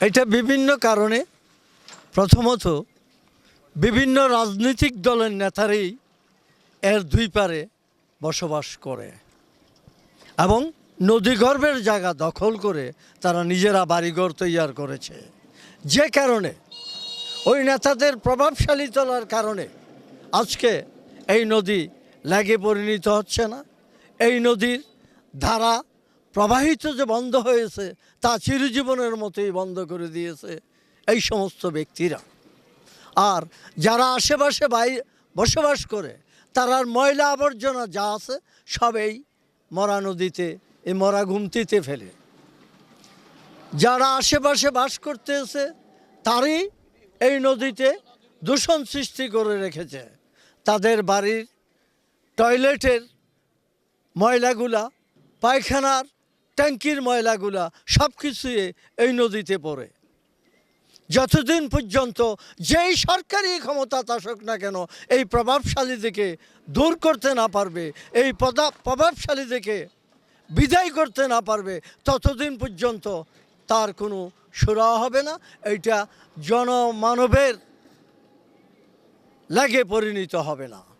এটা বিভিন্ন কারণে প্রথমত বিভিন্ন রাজনৈতিক দলের নেতারাই এর দুই পারে বসবাস করে এবং নদীগর্ভের জায়গা দখল করে তারা নিজেরা বাড়িঘর তৈয়ার করেছে। যে কারণে ওই নেতাদের প্রভাবশালী তোলার কারণে আজকে এই নদী ল্যাগে পরিণত হচ্ছে না। এই নদীর ধারা প্রবাহিত যে বন্ধ হয়েছে, তা চিরজীবনের মতোই বন্ধ করে দিয়েছে এই সমস্ত ব্যক্তিরা। আর যারা আশেপাশে বাই, বসবাস করে তারার ময়লা আবর্জনা যা আছে সবেই মরা নদীতে, এই মরা ঘুমতিতে ফেলে। যারা আশেপাশে বাস করতে এসে তারই এই নদীতে দূষণ সৃষ্টি করে রেখেছে। তাদের বাড়ির টয়লেটের ময়লাগুলা, পায়খানার ট্যাঙ্কির ময়লাগুলা সব কিছুই এই নদীতে পড়ে। যতদিন পর্যন্ত যেই সরকারি ক্ষমতা থাকুক না কেন, এই প্রভাবশালী প্রভাবশালীদেরকে দূর করতে না পারবে, এই প্রদা- প্রভাবশালীদেরকে বিদায় করতে না পারবে, ততদিন পর্যন্ত তার কোনো সুরা হবে না, এইটা জনমানবের লাগে পরিণত হবে না।